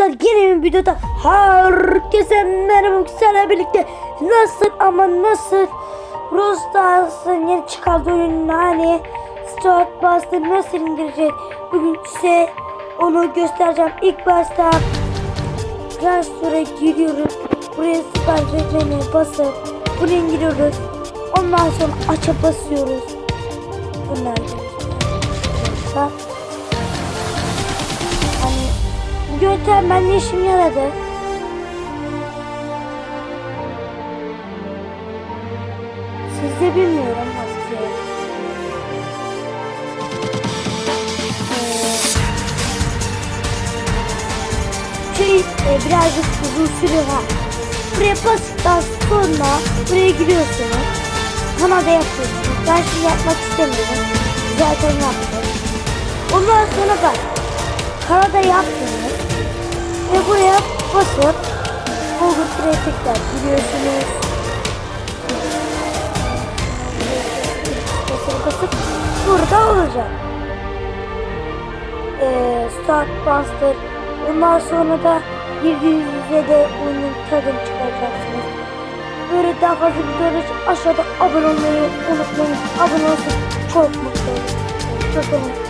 arkadaşlar yeni bir videoda herkese merhaba. Sizlerle birlikte nasıl ama nasıl Brawl Stars'ın yeni çıkardığı oyun hani Start Buster nasıl indirecek bugün size onu göstereceğim. İlk başta Play Store'a giriyoruz. Buraya Start reklamı basıp bunu indiriyoruz ondan sonra aça basıyoruz. Bunlar. arkadaşlar yöntem bende işim yaradı. Sizde bilmiyorum nasıl. Ee, Şey e, birazcık uzun sürüyor ha. Buraya bastıktan sonra buraya giriyorsunuz. Kanada yapıyorsunuz. Ben şimdi yapmak istemiyorum. Zaten yaptım. Ondan sonra bak. Kanada yaptınız. Ve buraya basıp Google Play tekrar giriyorsunuz. Basıp burada olacak. Ee, Start Buster. Ondan sonra da girdiğinizde de oyunun tadını çıkaracaksınız. Böyle daha fazla videolar için aşağıda abone olmayı unutmayın. Abone olursanız çok mutlu olurum. Çok mutlu